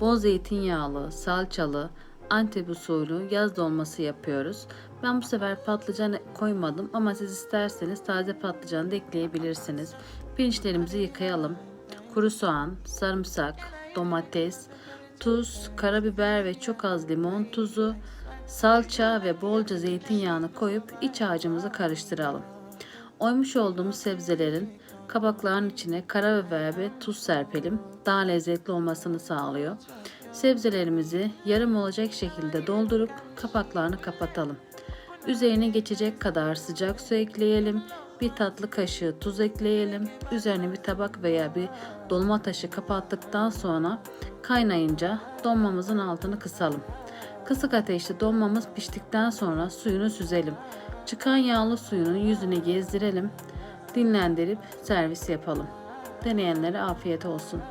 bol zeytinyağlı, salçalı, Antep usulü yaz dolması yapıyoruz. Ben bu sefer patlıcan koymadım ama siz isterseniz taze patlıcan da ekleyebilirsiniz. Pirinçlerimizi yıkayalım. Kuru soğan, sarımsak, domates, tuz, karabiber ve çok az limon tuzu, salça ve bolca zeytinyağını koyup iç harcımızı karıştıralım. Oymuş olduğumuz sebzelerin kabakların içine karabiber ve tuz serpelim. Daha lezzetli olmasını sağlıyor. Sebzelerimizi yarım olacak şekilde doldurup kapaklarını kapatalım. Üzerine geçecek kadar sıcak su ekleyelim. Bir tatlı kaşığı tuz ekleyelim. Üzerine bir tabak veya bir dolma taşı kapattıktan sonra kaynayınca donmamızın altını kısalım. Kısık ateşte donmamız piştikten sonra suyunu süzelim. Çıkan yağlı suyunu yüzüne gezdirelim. Dinlendirip servis yapalım. Deneyenlere afiyet olsun.